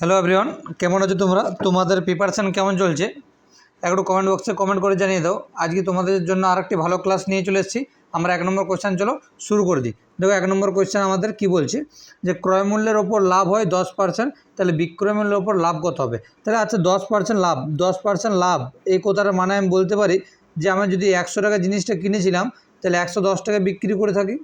Hello everyone কেমন আছো তোমরা? তোমাদের প্রিপারেশান কেমন চলছে? একটু কমেন্ট বক্সে কমেন্ট করে জানিয়ে দাও। আজকে তোমাদের জন্য আরেকটি ভালো ক্লাস নিয়ে চলে এসেছি। আমরা এক নম্বর কোয়েশ্চেন চলো শুরু করে দিই। দেখো, এক নম্বর কোয়েশ্চেন আমাদের কি বলছে? যে ক্রয় মূল্যের ওপর লাভ হয় দশ পার্সেন্ট তাহলে বিক্রয় ওপর লাভ কত হবে? তাহলে আচ্ছা দশ পার্সেন্ট লাভ। দশ পার্সেন্ট লাভ, এই কথাটার মানে আমি বলতে পারি যে আমি যদি একশো টাকা জিনিসটা কিনেছিলাম, তাহলে একশো দশ টাকা বিক্রি করে থাকি।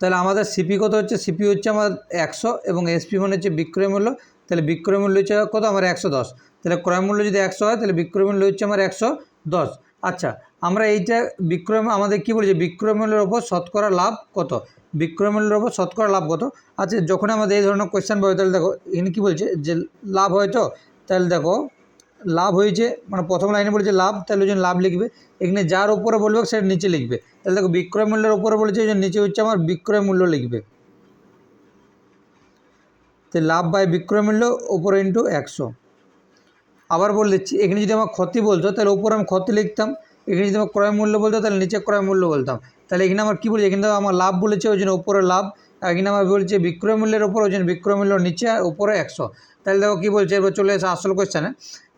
তাহলে আমাদের সিপি কত হচ্ছে? সিপি হচ্ছে আমার একশো এবং এসপি মানে হচ্ছে বিক্রয় মূল্য। তাহলে বিক্রয় মূল্য হচ্ছে কত? আমার একশো দশ। তাহলে ক্রয় মূল্য যদি একশো হয়, তাহলে বিক্রয় মূল্য হচ্ছে আমার একশো দশ। আচ্ছা আমরা এইটা বিক্রয় আমাদের কী বলছি? বিক্রয় মূল্যের ওপর শতকরা লাভ কত? বিক্রয় মূল্যের ওপর শতকরা লাভ কত? আচ্ছা যখন আমাদের এই ধরনের কোয়েশ্চেন পাবে তাহলে দেখো, এখানে কী বলছে? যে লাভ হয় তো? তাহলে দেখো লাভ হয়েছে মানে প্রথম লাইনে বলেছে লাভ, তাহলে ওই জন্য লাভ লিখবে। এখানে যার উপরে বলবে সেটা নিচে লিখবে। তাহলে দেখো বিক্রয় মূল্যের উপরে বলেছে ওই জন্য নিচে হচ্ছে আমার বিক্রয় মূল্য লিখবে। তো লাভ বাই বিক্রয় মূল্য উপরে ইন্টু একশো। আবার বলে দিচ্ছি, এখানে যদি আমার ক্ষতি বলতো, তাহলে উপরে আমি ক্ষতি লিখতাম। এখানে যদি আমার ক্রয় মূল্য বলতো, তাহলে নিচে ক্রয় মূল্য বলতাম। তাহলে এখানে আমার কী বলছি? এখানে আমার লাভ বলেছে, ওই জন্য উপরে লাভ। এখানে আমার বলছে বিক্রয় মূল্যের উপর, ওই জন্য বিক্রয় মূল্য নিচে, উপরে একশো। তাহলে দেখো কী বলছে, এবার চলে এসে আসল কোয়েশ্চেনে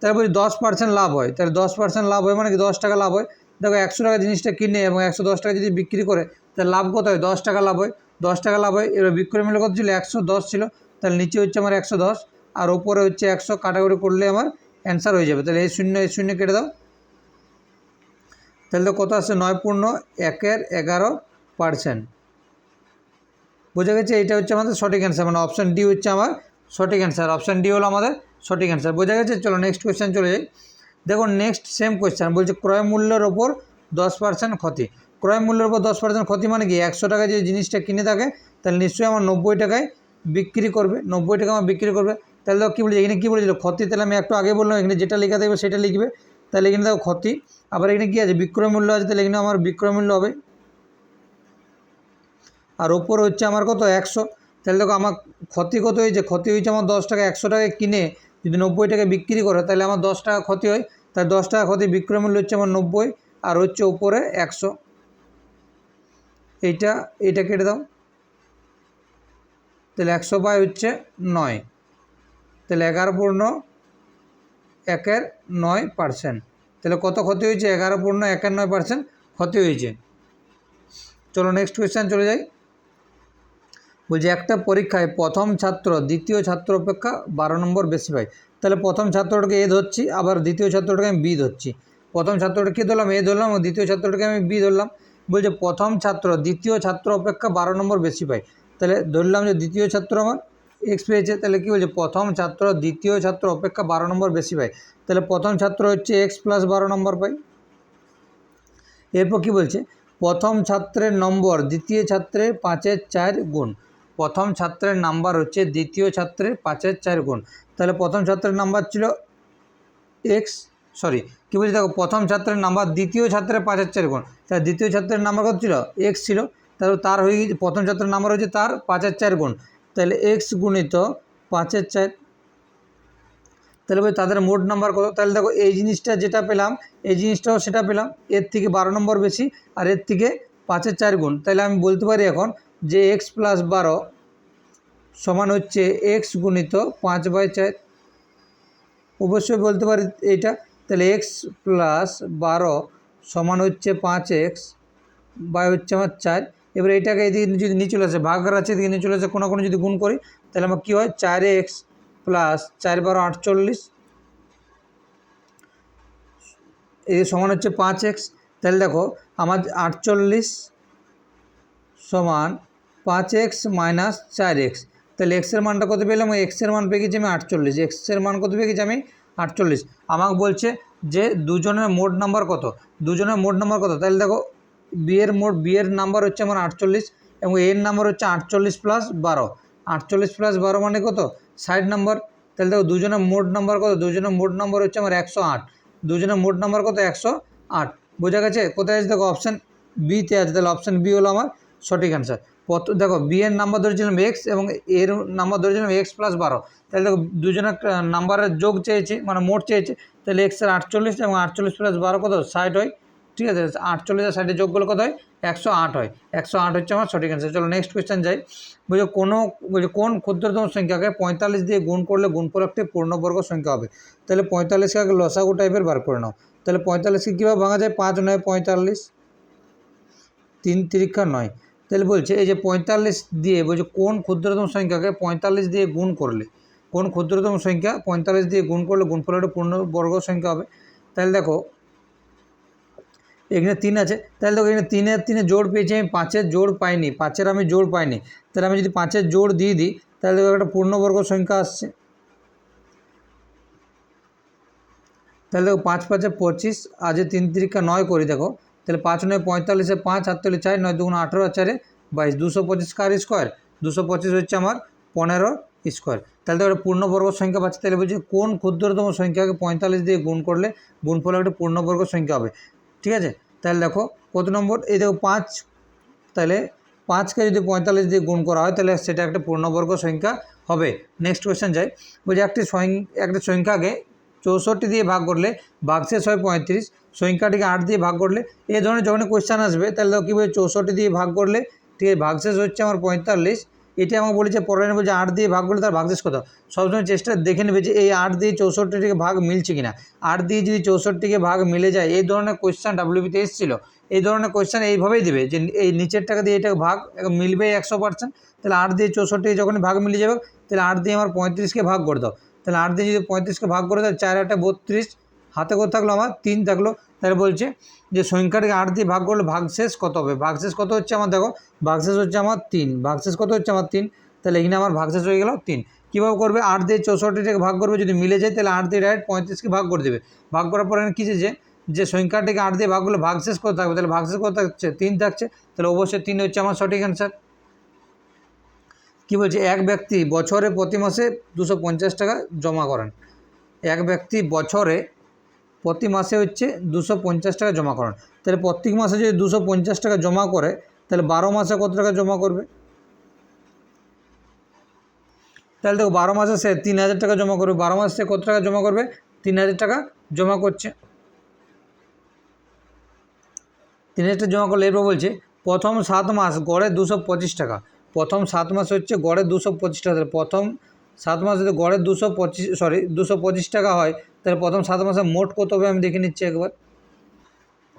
বলছি দশ পার্সেন্ট লাভ হয়। তাহলে দশ পার্সেন্ট লাভ হয় মানে কি দশ টাকা লাভ হয়। দেখো একশো টাকা জিনিসটা কিনে এবং একশো দশ টাকা যদি বিক্রি করে, তাহলে লাভ কত হয়? দশ টাকা লাভ হয়। দশ টাকা লাভ হয়। এবার বিক্রয় মূল্য কত ছিল? একশো দশ ছিল। তাহলে নিচে হচ্ছে আমার একশো দশ। আর ওপরে হচ্ছে একশো। কাটাকুটি করলে আমার অ্যান্সার হয়ে যাবে। তাহলে এই শূন্য এই শূন্য কেটে দাও। তাহলে তো কত আসছে? নয় পূর্ণ একের এগারো পার্সেন্ট বোঝা গেছে? এটা হচ্ছে আমাদের সঠিক অ্যান্সার মানে অপশান ডি হচ্ছে আমার সঠিক অ্যান্সার অপশান ডি হলো আমাদের সঠিক অ্যান্সার বোঝা গেছে? চলো নেক্সট কোয়েশ্চেন চলে যাই। দেখুন নেক্সট সেম কোয়েশ্চেন বলছে, ক্রয় মূল্যের ওপর দশ পার্সেন্ট ক্ষতি। ক্রয় মূল্যের ওপর দশ পার্সেন্ট ক্ষতি মানে কি? একশো টাকা যে জিনিসটা কিনে থাকে, তাহলে নিশ্চয়ই আমার নব্বই টাকায় বিক্রি করবে। নব্বই টাকা আমার বিক্রি করবে। তাহলে দেখো কী বলছি? এখানে কী বলেছিল? ক্ষতি, তাহলে আমি একটু আগে বললাম, এখানে যেটা লেখা থাকবে সেটা লিখবে। তাহলে এখানে দেখো ক্ষতি। আবার এখানে কী আছে? বিক্রয় মূল্য আছে, তাহলে এখানে আমার বিক্রয় মূল্য হবে। আর ওপর হচ্ছে আমার কত? একশো। তাহলে দেখো আমার ক্ষতি কত হয়েছে? ক্ষতি হয়েছে আমার দশ টাকা, একশো টাকায় কিনে যদি নব্বই টাকা বিক্রি করে, তাহলে আমার দশ টাকা ক্ষতি হয়। তাহলে দশ টাকা ক্ষতি বিক্রয় মূল্য হচ্ছে আমার নব্বই, আর হচ্ছে ওপরে একশো। এইটা এইটা কেটে দাও। তাহলে একশো বাই হচ্ছে নয়। তাহলে এগারো পূর্ণ একের নয় পার্সেন্ট। তাহলে কত ক্ষতি হয়েছে? এগারো পূর্ণ একের নয় পার্সেন্ট ক্ষতি হয়েছে। চলো নেক্সট কোয়েশ্চেন চলে যাই। বলছি একটা পরীক্ষায় প্রথম ছাত্র, দ্বিতীয় ছাত্র অপেক্ষা বারো নম্বর বেশি পায় তাহলে প্রথম ছাত্রটাকে এ ধরছি, আবার দ্বিতীয় ছাত্রটাকে আমি বি ধরছি। প্রথম ছাত্রটাকে কী ধরলাম? এ ধরলাম দ্বিতীয় ছাত্রটাকে আমি বি ধরলাম। বলছে প্রথম ছাত্র, দ্বিতীয় ছাত্র অপেক্ষা বারো নম্বর বেশি পায় তাহলে ধরলাম যে দ্বিতীয় ছাত্র আমার এক্স পেয়েছে, তাহলে কী বলছে? প্রথম ছাত্র, দ্বিতীয় ছাত্র অপেক্ষা বারো নম্বর বেশি পায় তাহলে প্রথম ছাত্র হচ্ছে এক্স প্লাস বারো নম্বর পায় এরপর কী বলছে? প্রথম ছাত্রের নম্বর দ্বিতীয় ছাত্রের পাঁচের চার গুণ। প্রথম ছাত্রের নাম্বার হচ্ছে দ্বিতীয় ছাত্রের পাঁচের চার গুণ। তাহলে প্রথম ছাত্রের নাম্বার ছিল এক্স সরি কী বলছি দেখো, প্রথম ছাত্রের নাম্বার দ্বিতীয় ছাত্রের পাঁচের চার গুণ। তাহলে দ্বিতীয় ছাত্রের নাম্বার কত ছিল? এক্স ছিল। তাহলে তার হয়ে গেছে প্রথম ছাত্রের নাম্বার হচ্ছে তার পাঁচের চার গুণ। তাহলে এক্স গুণিত পাঁচের চার, তাহলে বলি তাদের মোট নাম্বার কত? তাহলে দেখো, এই জিনিসটা যেটা পেলাম, এই জিনিসটাও সেটা পেলাম। এর থেকে বারো নম্বর বেশি, আর এর থেকে পাঁচের চার গুণ। তাহলে আমি বলতে পারি এখন যে এক্স প্লাস বারো সমান হচ্ছে এক্স গুণিত পাঁচ বাই চার। অবশ্যই বলতে পারি এইটা। তাহলে এক্স প্লাস বারো সমান হচ্ছে পাঁচ এক্স বাই হচ্ছে আমার চার। এবার এটাকে এদিকে যদি নিয়ে চলে আসে, ভাগ আছে এদিকে নিয়ে চলে আসে, কোনো কোনো যদি গুণ করি, তাহলে আমার কী হয়? চার এক্স প্লাস চার বারো আটচল্লিশ। এই সমান হচ্ছে পাঁচ এক্স তাহলে দেখো, আমার আটচল্লিশ সমান পাঁচ এক্স মাইনাস চার এক্স। তাহলে এক্সের মানটা কত পেলাম? এক্সের মান পেয়ে গেছি আমি আটচল্লিশ। এক্সের মান কত পেয়ে গেছি আমি? আটচল্লিশ। আমাকে বলছে যে দুজনের মোট নাম্বার কত? দুজনের মোট নাম্বার কত? তাহলে দেখো বিয়ের মোট বিয়ের নাম্বার হচ্ছে আমার আটচল্লিশ এবং এর নাম্বার হচ্ছে আটচল্লিশ প্লাস বারো। আটচল্লিশ প্লাস বারো মানে কত? ষাট নাম্বার। তাহলে দেখো, দুজনের মোট নাম্বার কত? দুজনের মোট নাম্বার হচ্ছে আমার একশো আট। দুজনের মোট নাম্বার কত? একশো আট। বোঝা গেছে? কোথায় আছে? দেখো অপশান বিতে আছে। তাহলে অপশান বি হলো আমার সঠিক অ্যান্সার কত দেখো বি নাম্বার ধরেছিলাম এক্স এবং এর নাম্বার ধরেছিলাম এক্স প্লাস বারো। তাহলে দেখো, দুজনের নাম্বারের যোগ চেয়েছে মানে মোট চেয়েছে, তাহলে এক্সের আটচল্লিশ এবং আটচল্লিশ প্লাস বারো কত ষাট হয়। ঠিক আছে? আটচল্লিশ আর ষাটের যোগ করলে কত হয়? একশো আট হয়। একশো আট হচ্ছে আমার সঠিক অ্যান্সার চলো নেক্সট কোয়েশ্চেন যাই। বলছে কোনো বলছে কোন ক্ষুদ্রতম সংখ্যাকে পঁয়তাল্লিশ দিয়ে গুণ করলে গুণফল একটি পূর্ণবর্গ সংখ্যা হবে? তাহলে পঁয়তাল্লিশকে আগে লসাগু টাইপের বার করে নাও। তাহলে পঁয়তাল্লিশকে কীভাবে ভাঙা যায়? পাঁচ নয় পঁয়তাল্লিশ। তিন তিরিক্ষা নয়। তাহলে বলছে, এই যে পঁয়তাল্লিশ দিয়ে, বলছে কোন ক্ষুদ্রতম সংখ্যাকে পঁয়তাল্লিশ দিয়ে গুণ করলে? কোন ক্ষুদ্রতম সংখ্যা পঁয়তাল্লিশ দিয়ে গুণ করলে গুণ গুণফল একটা পূর্ণবর্গ সংখ্যা হবে? তাহলে দেখো, এখানে তিন আছে। তাহলে দেখো, এখানে তিনের তিনে জোড় পেয়েছি আমি, পাঁচের জোড় পাইনি, পাঁচের আমি জোড় পাইনি। তাহলে আমি যদি পাঁচের জোড় দিয়ে দিই, তাহলে দেখো একটা পূর্ণবর্গ সংখ্যা আসছে। তাহলে দেখো, পাঁচ পাঁচে পঁচিশ, আজে তিন তিরিকা নয় করি, দেখো। তাহলে পাঁচ নয় পঁয়তাল্লিশে পাঁচ আটতাল্লিশ চার, নয় দুগুণ আঠেরো চারে বাইশ, দুশো পঁচিশ কার স্কোয়ার? দুশো পঁচিশ হচ্ছে আমার পনেরো স্কোয়ার। তাহলে তো একটা পূর্ণবর্গ সংখ্যা পাচ্ছে, তাহলে বলছি কোন ক্ষুদ্রতম সংখ্যাকে পঁয়তাল্লিশ দিয়ে গুণ করলে গুণফল একটা পূর্ণবর্গ সংখ্যা হবে। ঠিক আছে? তাহলে দেখো কত নম্বর? এই দেখো পাঁচ, তাহলে পাঁচকে যদি পঁয়তাল্লিশ দিয়ে গুণ করা হয়, তাহলে সেটা একটা পূর্ণবর্গ সংখ্যা হবে। নেক্সট কোয়েশ্চেন যাই। বলছি একটি একটা সংখ্যাকে চৌষট্টি দিয়ে ভাগ করলে ভাগশেষ হয় পঁয়ত্রিশ, সংখ্যাটিকে আট দিয়ে ভাগ করলে এই ধরনের যখনই কোয়েশ্চেন আসবে, তাহলে দেখো কী বলছে, চৌষট্টি দিয়ে ভাগ করলে, ঠিক আছে, ভাগশেষ হচ্ছে আমার পঁয়তাল্লিশ, এটা আমাকে বলেছে, পরের লাইনে যে আট দিয়ে ভাগ করলে তার ভাগশেষ কত? সবসময় চেষ্টা দেখে নেবে যে এই আট দিয়ে চৌষট্টিটিকে ভাগ মিলছে কিনা। আট দিয়ে যদি চৌষট্টিকে ভাগ মিলে যায়, এই ধরনের কোয়েশ্চেন ডাব্লিউবিতে এসেছিল, এই ধরনের কোয়েশ্চেন এইভাবেই দেবে যে এই নিচের টাকা দিয়ে এটা ভাগ মিলবে একশো পার্সেন্ট তাহলে আট দিয়ে চৌষট্টি যখন ভাগ মিলে যাবে, তাহলে আট দিয়ে আমার পঁয়ত্রিশকে ভাগ করে দাও। তাহলে আট দিয়ে যদি পঁয়ত্রিশকে ভাগ করে দাও চার আটটা বত্রিশ। হাতে করে থাকল আমার, তিন থাকল। তাহলে বলছে যে সংখ্যাটাকে আট দিয়ে ভাগ করলে ভাগশেষ কত হবে? ভাগশেষ কত হচ্ছে আমার, দেখো, ভাগশেষ হচ্ছে আমার তিন। ভাগশেষ কত হচ্ছে আমার তিন? তাহলে এখানে আমার ভাগশেষ হয়ে গেল তিন। কীভাবে করবে? আট দিয়ে চৌষট্টিটাকে ভাগ করবে, যদি মিলে যায়, তাহলে আট দিয়ে ডাইরেক্ট পঁয়ত্রিশকে ভাগ করে দেবে। ভাগ করার পরে কী যে যে সংখ্যাটিকে আট দিয়ে ভাগ করলে ভাগশেষ কত থাকবে? তাহলে ভাগশেষ কত থাকছে? তিন থাকছে। তাহলে অবশ্যই তিন হচ্ছে আমার সঠিক অ্যান্সার কী বলছে? এক ব্যক্তি বছরে প্রতি মাসে দুশো পঞ্চাশ টাকা জমা করেন। এক ব্যক্তি বছরে প্রতি মাসে হচ্ছে দুশো পঞ্চাশ টাকা জমা করেন। তাহলে প্রত্যেক মাসে যদি দুশো পঞ্চাশ টাকা জমা করে, তাহলে বারো মাসে কত টাকা জমা করবে? তাহলে দেখো, বারো মাসে সে তিন হাজার টাকা জমা করবে। বারো মাসে কত টাকা জমা করবে? তিন হাজার টাকা জমা করছে। তিন হাজার টাকা জমা করলে এরপর বলছে, প্রথম সাত মাস গড়ে দুশো পঁচিশ টাকা। প্রথম সাত মাস হচ্ছে গড়ে দুশো পঁচিশ টাকা প্রথম সাত মাস যদি গড়ে দুশো পঁচিশ সরি দুশো পঁচিশ টাকা হয়, তাহলে প্রথম সাত মাসে মোট কত হবে আমি দেখে নিচ্ছি একবার।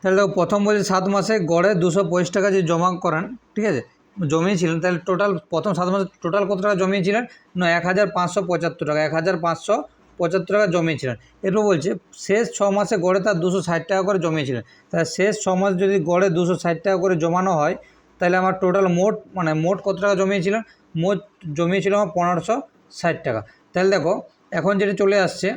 তাহলে দেখো, প্রথম বলছি সাত মাসে গড়ে দুশো পঁচিশ টাকা যে জমা করেন, ঠিক আছে? জমিয়েছিলেন, তাহলে টোটাল প্রথম সাত মাসে টোটাল কত টাকা জমিয়েছিলেন? না, এক হাজার পাঁচশো পঁচাত্তর টাকা, এক হাজার পাঁচশো পঁচাত্তর টাকা জমিয়েছিলেন। এরপর বলছে, শেষ ছ মাসে গড়ে তার দুশো ষাট টাকা করে জমিয়েছিলেন। তাহলে শেষ ছ মাস যদি গড়ে দুশো ষাট টাকা করে জমানো হয় তাহলে আমার টোটাল মোট মানে মোট কত টাকা জমিয়েছিলেন? মোট জমিয়েছিল আমার পনেরোশো ষাট টাকা। তাহলে দেখো, এখন যেটা চলে আসছে,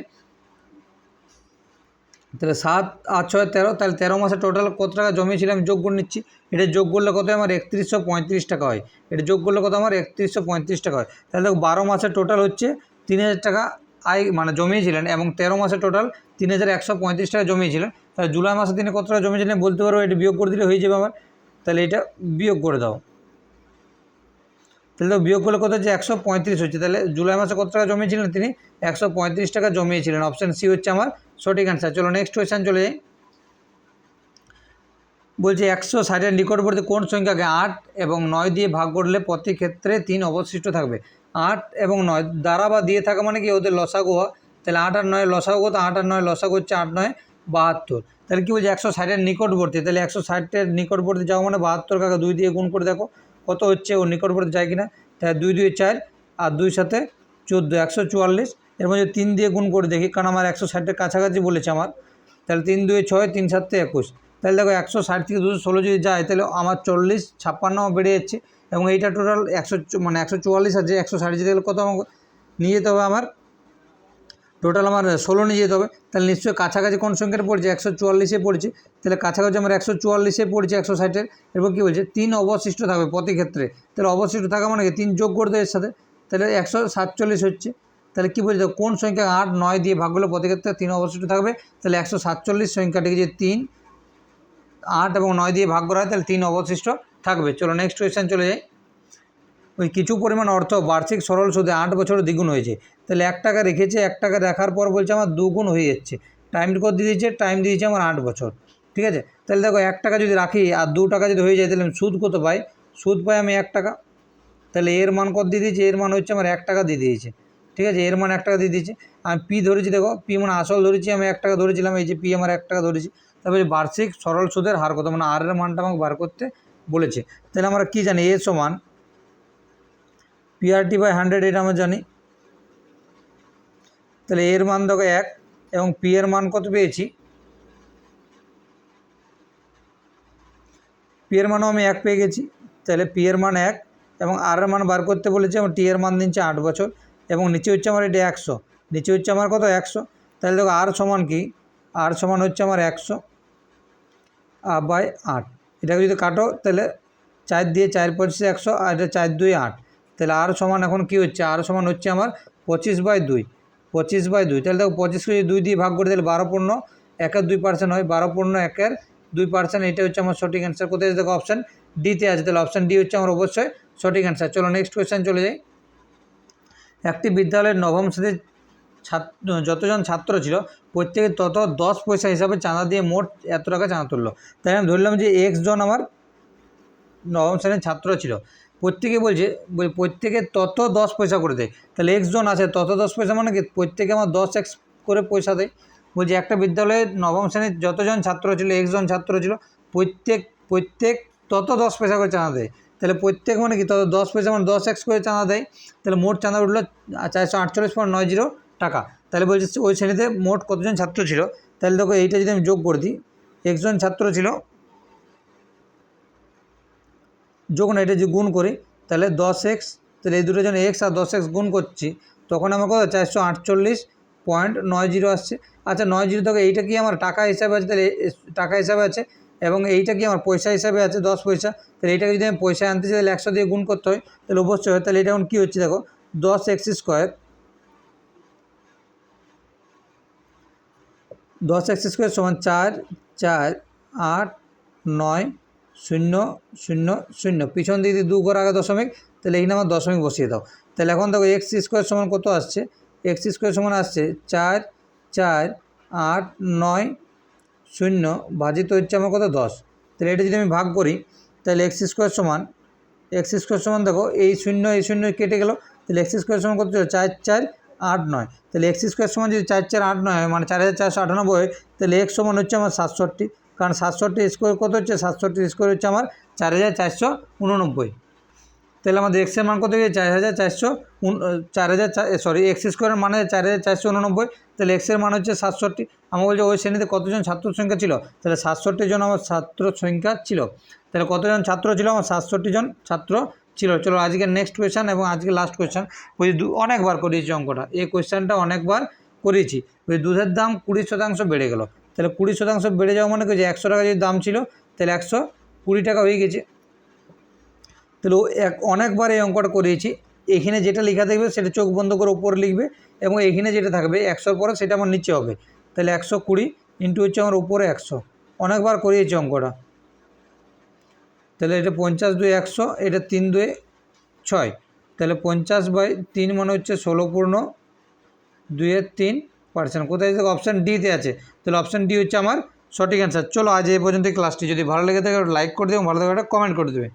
তাহলে সাত, আট, ছয়, তেরো, তাহলে তেরো মাসে টোটাল কত টাকা জমিয়েছিলাম আমি যোগ করে নিচ্ছি? এটা যোগ করলে কত আমার একত্রিশশো পঁয়ত্রিশ টাকা হয়। এটা যোগ করলে কত আমার একত্রিশশো পঁয়ত্রিশ টাকা হয়। তাহলে দেখো, বারো মাসে টোটাল হচ্ছে তিন হাজার টাকা আয় মানে জমিয়েছিলেন এবং তেরো মাসে টোটাল তিন হাজার একশো পঁয়ত্রিশ টাকা জমিয়েছিলেন। তাহলে জুলাই মাসে তিনি কত টাকা জমিয়েছিলেন বলতে পারব? এটা বিয়োগ করে দিলে হয়ে যাবে আমার তাহলে এটা বিয়োগ করে দাও। তাহলে তো বিয়োগ করলে কত হচ্ছে? একশো পঁয়ত্রিশ হচ্ছে। তাহলে জুলাই মাসে কত টাকা জমিয়েছিলেন তিনি? একশো পঁয়ত্রিশ টাকা জমিয়েছিলেন। অপশান সি হচ্ছে আমার সঠিক অ্যান্সার চলো নেক্সট কোয়েশ্চেন চলে যাই। বলছে একশো ষাটের নিকটবর্তী কোন সংখ্যাকে আট এবং নয় দিয়ে ভাগ করলে প্রতি ক্ষেত্রে তিন অবশিষ্ট থাকবে? আট এবং নয় দ্বারা বা দিয়ে থাকা মানে কি? ওদের লসাগু তাহলে আট আর নয় লসাগু কত? আট আর নয় লসাগু হচ্ছে আট নয়। বাহাত্তর। তাহলে কী বলছে একশো ষাটের নিকটবর্তী? তাহলে একশো ষাটের নিকটবর্তী যাওয়া মানে বাহাত্তর কাকা দুই দিয়ে গুণ করে দেখো, কত হচ্ছে ও নিকটবর্তী যায় কিনা? তাহলে দুই দুই চার আর দুই সাথে চোদ্দ, একশো চুয়াল্লিশ। এর মধ্যে তিন দিয়ে গুণ করে দেখি, কারণ আমার একশো ষাটের কাছাকাছি বলেছে আমার। তাহলে তিন দুই ছয়, তিন সাতে একুশ। তাহলে দেখো একশো ষাট থেকে দুশো ষোলো যদি যায়, তাহলে আমার চল্লিশ, ছাপ্পান্ন বেড়ে যাচ্ছে। এবং এইটা টোটাল একশো মানে একশো চুয়াল্লিশ আছে, একশো ষাট যেতে গেলে কত আমাকে নিয়ে যেতে হবে আমার? টোটাল আমার ষোলো নিয়ে যেতে হবে। তাহলে নিশ্চয়ই কাছাকাছি কোন সংখ্যাটা পড়ছে? একশো চুয়াল্লিশে পড়ছে। তাহলে কাছাকাছি আমার একশো চুয়াল্লিশে পড়ছে, একশো ষাটের এরপর কী বলছে? তিন অবশিষ্ট থাকবে প্রতি ক্ষেত্রে। তাহলে অবশিষ্ট থাকা মানে কি? তিন যোগ করে দেয় এর সাথে। তাহলে একশো সাতচল্লিশ হচ্ছে। তাহলে কী বলছে? কোন সংখ্যা আট, নয় দিয়ে ভাগ করলে প্রতি ক্ষেত্রে তিন অবশিষ্ট থাকবে। তাহলে একশো সাতচল্লিশ সংখ্যাটিকে যে তিন, আট এবং নয় দিয়ে ভাগ করা হয়, তাহলে তিন অবশিষ্ট থাকবে। চলো নেক্সট কোয়েশ্চেন চলে যাই। ওই কিছু পরিমাণ অর্থ বার্ষিক সরল সুদে আট বছরে দ্বিগুণ হয়েছে। তাহলে এক টাকা রেখেছে, এক টাকা রাখার পর বলছে আমার দুগুণ হয়ে যাচ্ছে। টাইম কত দিয়ে দিয়েছে টাইম দিয়েছে আমার আট বছর। ঠিক আছে? তাহলে দেখো, এক টাকা যদি রাখি আর দু টাকা যদি হয়ে যায়, তাহলে আমি সুদ কত পাই? সুদ পাই আমি এক টাকা। তাহলে এর মান কত দিয়ে দিয়েছে? এর মান হচ্ছে আমার এক টাকা দিয়ে দিয়েছে। ঠিক আছে? এর মান এক টাকা দিয়ে দিয়েছে। আমি পি ধরেছি, দেখো পি মানে আসল ধরেছি, আমি এক টাকা ধরেছিলাম, এই যে পি আমার এক টাকা ধরেছি। তারপরে বার্ষিক সরল সুদের হার কত? মানে আর এর মানটা আমাকে বার করতে বলেছে। তাহলে আমরা কী জানি? এ সমান পিআরটি বাই হান্ড্রেড এটা আমরা জানি। তাহলে এর মান দেখো এক এবং পি এর মান কত পেয়েছি? পি এর মানও আমি এক পেয়ে গেছি। তাহলে পি এর মান এক এবং আর মান বার করতে বলেছে, এবং টি এর মান দিচ্ছে আট বছর এবং নিচে হচ্ছে আমার এটা একশো। নিচে হচ্ছে আমার কত? একশো। তাহলে দেখো আর সমান কি? আর সমান হচ্ছে আমার একশো বাই আট। এটাকে যদি কাটো, তাহলে চার দিয়ে চার পঁচিশে একশো, আর এটা চার দুই আট। তাহলে আর সমান এখন কি হচ্ছে? আর সমান হচ্ছে আমার পঁচিশ বাই দুই। পঁচিশ বাই দুই। তাহলে দেখো পঁচিশকে যদি দুই দিয়ে ভাগ করে, তাহলে বারো পূর্ণ একের দুই পার্সেন্ট হয়। বারো পূর্ণ একের দুই পার্সেন্ট এটা হচ্ছে আমার সঠিক অ্যান্সার কোথায় আছে দেখো অপশান ডিতে আছে। তাহলে অপশান ডি হচ্ছে আমার অবশ্যই সঠিক অ্যান্সার চলো নেক্সট কোয়েশ্চেন চলে যাই। একটি বিদ্যালয়ের নবম শ্রেণির ছাত্র যতজন ছাত্র ছিল, প্রত্যেকে তত দশ পয়সা হিসাবে চাঁদা দিয়ে মোট এত টাকা চাঁদা তুললো। তাই আমি ধরলাম যে এক্স জন আমার নবম শ্রেণির ছাত্র ছিল। প্রত্যেকে বলছে, বল- প্রত্যেকে তত দশ পয়সা করে দেয়। তাহলে জন আছে, তত দশ পয়সা মানে কি? প্রত্যেকে আমার দশ এক্স করে পয়সা দেয়। বলছি একটা বিদ্যালয়ে নবম শ্রেণির যতজন ছাত্র ছিল এক্স জন ছাত্র ছিল, প্রত্যেক প্রত্যেক তত দশ পয়সা করে চাঁদা দেয়। তাহলে প্রত্যেক মানে কি? তত দশ পয়সা মানে দশ এক্স করে চাঁদা দেয়। তাহলে মোট চাঁদা উঠল চারশো আটচল্লিশ পয়েন্ট নয় জিরো টাকা। তাহলে বলছে ওই শ্রেণীতে মোট কতজন ছাত্র ছিল? তাহলে দেখো এইটা যদি আমি যোগ করে দিই একজন ছাত্র ছিল যখন এটা যে গুণ করি, তাহলে দশ এক্স, তাহলে এই দুটো যখন এক্স আর দশ এক্স গুণ করছি, তখন আমার কত চারশো আটচল্লিশ পয়েন্ট নয় জিরো আসছে। আচ্ছা নয় জিরো দেখো এইটা কি আমার টাকা হিসাবে আছে? তাহলে টাকা হিসাবে আছে এবং এইটা কি আমার পয়সা হিসাবে আছে? দশ পয়সা। তাহলে এইটাকে যদি আমি পয়সা আনতে চাই, তাহলে একশো দিয়ে গুণ করতে হয়। তাহলে অবশ্যই হয়। তাহলে এটা এখন কী হচ্ছে দেখো? দশ এক্স স্কোয়ার, দশ এক্স স্কোয়ার সমান চার চার, আট, নয় শূন্য শূন্য শূন্য। পিছন দিকে যদি দু ঘর আগে দশমিক, তাহলে এখানে আমার দশমিক বসিয়ে দাও। তাহলে এখন দেখো এক্স স্কোয়ার সমান কত আসছে? এক্স স্কোয়ার সমান আসছে চার চার, আট, নয়, শূন্য ভাজিত হচ্ছে আমার কত? দশ। তাহলে এটা যদি আমি ভাগ করি, তাহলে এক্স স্কোয়ার সমান এক্স স্কোয়ার সমান দেখো, এই শূন্য এই শূন্য কেটে গেল, তাহলে এক্স স্কোয়ার সমান কত? চার চার, আট, নয়। তাহলে এক্স স্কোয়ার সমান যদি চার চার, আট, নয় মানে চার হাজার চারশো আটানব্বই তাহলে এক্স সমান হচ্ছে আমার সাতষট্টি। কারণ সাতষট্টি স্কোয়ার কত হচ্ছে? সাতষট্টি স্কোয়ার হচ্ছে আমার চার হাজার চারশো উননব্বই। তাহলে আমাদের এক্সের মান কত হয়েছে? চার হাজার চারশো চার হাজার সরি এক্স স্কোয়ারের মান চার হাজার চারশো উননব্বই। তাহলে এক্সের মান হচ্ছে সাতষট্টি। আমার বলছে ওই শ্রেণীতে কতজন ছাত্র সংখ্যা ছিল? তাহলে সাতষট্টি জন আমার ছাত্র সংখ্যা ছিল। তাহলে কতজন ছাত্র ছিল? আমার সাতষট্টি জন ছাত্র ছিল। চলো আজকে নেক্সট কোয়েশ্চান এবং আজকে লাস্ট কোয়েশ্চান ওই দু, অনেকবার করিয়েছি অঙ্কটা। এই কোয়েশ্চানটা অনেকবার করিয়েছি। ওই দুধের দাম কুড়ি শতাংশ বেড়ে গেল। তাহলে কুড়ি শতাংশ বেড়ে যাওয়া মানে যে একশো টাকা যদি দাম ছিল, তাহলে একশো কুড়ি টাকা হয়ে গেছে। তাহলে এক, অনেকবার এই অঙ্কটা করিয়েছি এখানে যেটা লেখা থাকবে সেটা চোখ বন্ধ করে উপরে লিখবে এবং এখানে যেটা থাকবে একশোর পরে সেটা আমার নিচে হবে। তাহলে একশো কুড়ি ইন্টু হচ্ছে আমার উপরে একশো। অনেকবার করিয়েছি অঙ্কটা। তাহলে এটা পঞ্চাশ দুই একশো, এটা তিন দুই ছয়। তাহলে পঞ্চাশ বাই তিন মানে হচ্ছে ষোলো পূর্ণ দুইয়ের তিন পার্সেন্ট কোথায় আছে অপশান ডিতে আছে। তাহলে অপশান ডি হচ্ছে আমার সঠিক অ্যান্সার চলো আজ এই পর্যন্ত ক্লাসটি যদি ভালো লেগে থাকে, লাইক করে দেবে ভালো লাগে একটা কমেন্ট করে দেবে।